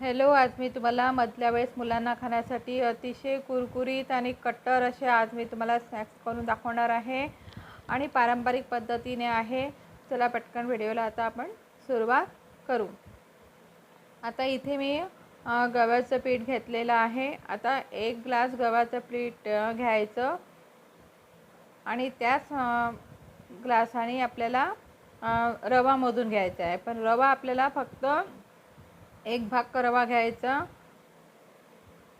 Hello आज मी तुम्हाला मधल्या वेळेस मुलांना खाण्यासाठी अतिशय कुरकुरीत आणि कट्टर असे आज मी तुम्हाला स्नॅक्स करून दाखवणार आहे आणि पारंपरिक पद्धतीने आहे. चला पटकन व्हिडिओला आता आपण सुरुवात करू. आता इथे मी गव्हाचं पीठ घेतलेलं आहे. आता एक ग्लास गव्हाचं पीठ घ्यायचं आणि त्याच ग्लासाने आपल्याला रवा मोजून घ्यायचा आहे. पण रवा आपल्याला फक्त एक भाग रवा घ्यायचा.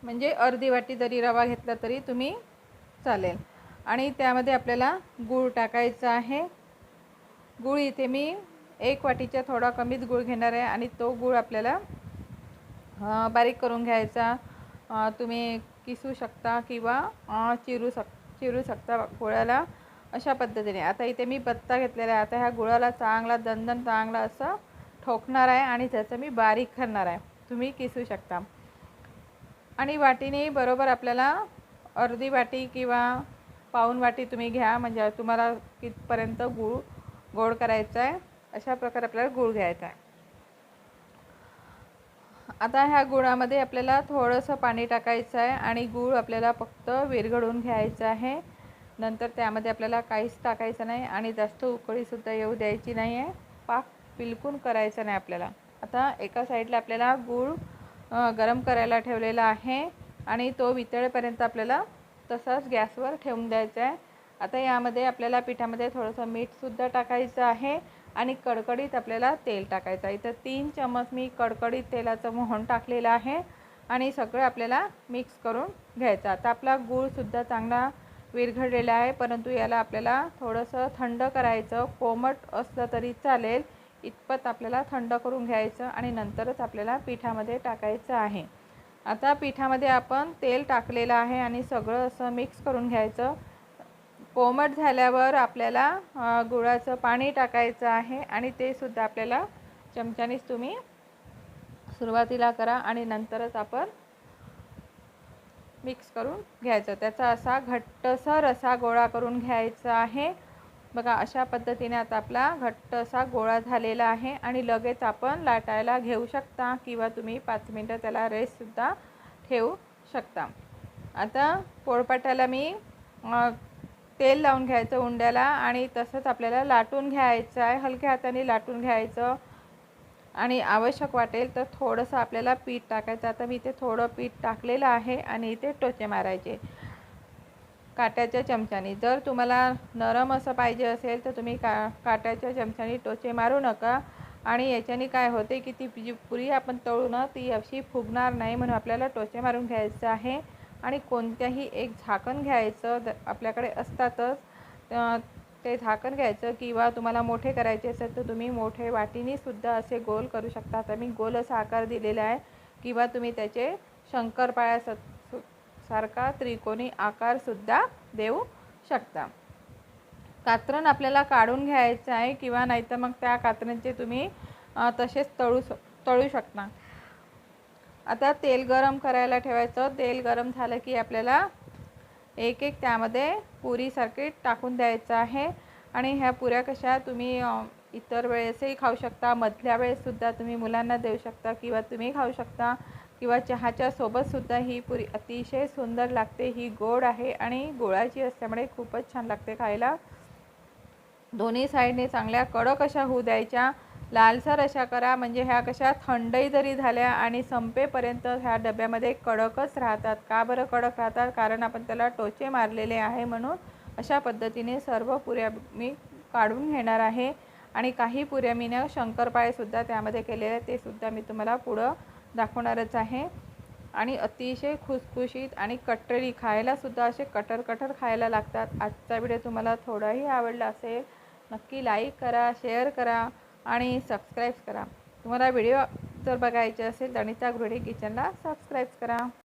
म्हणजे अर्धी वाटी जरी रवा घेतला तरी तुम्ही चालेल. आणि त्यामध्ये आपल्याला गूळ टाकायचा आहे. गूळ इथे मी एक वाटीच्या थोडा कमीच गूळ घेणार आहे आणि तो गूळ आपल्याला बारीक करून घ्यायचा. तुम्ही किसू शकता किंवा चिरू शक चिरू शकता गुळाला अशा पद्धतीने. आता इथे मी बत्ता घेतलेला आहे. आता ह्या गुळाला चांगला दणदण चांगला असं ठोकणार आहे आणि त्याचं मी बारीक करणार आहे. तुम्ही किसू शकता. आणि वाटीने बरोबर आपल्याला अर्धी वाटी किंवा पाऊण वाटी तुम्ही घ्या. म्हणजे तुम्हाला कितपर्यंत गूळ गोड करायचा आहे अशा प्रकारे आपल्याला गूळ घ्यायचा आहे. आता ह्या गुळामध्ये आपल्याला थोडंसं पाणी टाकायचं आहे आणि गूळ आपल्याला फक्त विरघडून घ्यायचं आहे. नंतर त्यामध्ये आपल्याला काहीच टाकायचं नाही आणि जास्त उकळीसुद्धा येऊ द्यायची नाही आहे पाक बिलकुल करायचं नाही आपल्याला. आता एका साईडला आपल्याला गूळ गरम करायला ठेवलेला आहे आणि तो वितळेपर्यंत आपल्याला तसाच गॅसवर ठेवून द्यायचा आहे. आता यामध्ये आपल्याला पिठामध्ये थोडंसं मीठसुद्धा टाकायचं आहे आणि कडकडीत आपल्याला तेल टाकायचं आहे. इथं तीन चमच मी कडकडीत तेलाचं मोहन टाकलेलं आहे आणि सगळं आपल्याला मिक्स करून घ्यायचं. आता आपला गूळसुद्धा चांगला विरघळलेला आहे परंतु याला आपल्याला थोडंसं थंड करायचं कोमट असलं तरी चालेल. इतपत आपल्याला थंड करून घ्यायचं आणि नंतरच आपल्याला पिठामध्ये टाकायचं आहे. आता पिठामध्ये आपण तेल टाकलेलं आहे आणि सगळं असं मिक्स करून घ्यायचं. कोमट झाल्यावर आपल्याला गुळाचं पाणी टाकायचं आहे आणि ते सुद्धा आपल्याला चमच्यानीच तुम्ही सुरुवातीला करा आणि नंतरच आपण मिक्स करून घ्यायचं. त्याचा असा घट्टसर असा गोळा करून घ्यायचा आहे. बघा अशा पद्धतीने आता आपला घट्ट असा गोळा झालेला आहे आणि लगेच आपण लाटायला घेऊ शकता किंवा तुम्ही पाच मिनटं त्याला रेस्टसुद्धा ठेवू शकता. आता पोळपाट्याला मी तेल लावून घ्यायचं उंड्याला आणि तसंच आपल्याला लाटून घ्यायचं आहे. हलक्या हाताने लाटून घ्यायचं. आणि आवश्यक वाटेल तर थोडंसं आपल्याला पीठ टाकायचं. आता मी इथे थोडं पीठ टाकलेलं आहे आणि इथे टोचे मारायचे. काट्याच्या चमच्याने. जर तुम्हाला नरम असं पाहिजे असेल तर तुम्ही का काट्याच्या चमच्याने टोचे मारू नका. आणि याच्याने काय होते की ती जी पुरी आपण तळू ना ती अशी फुगणार नाही म्हणून आपल्याला टोचे मारून घ्यायचं आहे. आणि कोणत्याही एक झाकण घ्यायचं द आपल्याकडे असतातच. ते झाकण घ्यायचं किंवा तुम्हाला मोठे करायचे असेल तर तुम्ही मोठे वाटीनेसुद्धा असे गोल करू शकता. तर मी गोल असा आकार दिलेला आहे. किंवा तुम्ही त्याचे शंकरपाळ्यास सारखा त्रिकोणी आकारसुद्धा देऊ शकता. कात्रण आपल्याला काढून घ्यायचं आहे किंवा नाहीतर मग त्या कात्रणचे तुम्ही तसेच तळू तळू शकता. आता तेल गरम करायला ठेवायचं. तेल गरम झालं की आपल्याला एक एक त्यामध्ये पुरीसारखे टाकून द्यायचं आहे. आणि ह्या पुऱ्या कशा तुम्ही इतर वेळेसही खाऊ शकता. मधल्या वेळेससुद्धा तुम्ही मुलांना देऊ शकता किंवा तुम्ही खाऊ शकता. किंवा चहाच्या सोबतसुद्धा ही पुरी अतिशय सुंदर लागते. ही गोड आहे आणि गोळाची असल्यामुळे खूपच छान लागते खायला. दोन्ही साईडने चांगल्या कडक अशा होऊ द्यायच्या. लालसर अशा करा. म्हणजे ह्या कशा थंडही जरी झाल्या आणि संपेपर्यंत ह्या डब्यामध्ये कडकच राहतात. का बरं कडक राहतात? कारण आपण त्याला टोचे मारलेले आहे म्हणून अशा पद्धतीने सर्व पुऱ्या मी काढून घेणार आहे. आणि काही पुऱ्या मी ना शंकरपाळेसुद्धा त्यामध्ये केलेले आहेत. ते सुद्धा मी तुम्हाला पुढं दाखवणारच आहे. आणि अतिशय खुसखुशीत आणि कटरी खायलासुद्धा असे कटर कटर खायला लागतात. आजचा व्हिडिओ तुम्हाला थोडाही आवडला असेल नक्की लाईक करा शेअर करा आणि सबस्क्राईब करा. तुम्हाला व्हिडिओ जर बघायचे असेल तर अनिता गृहिणी किचनला सबस्क्राईब करा.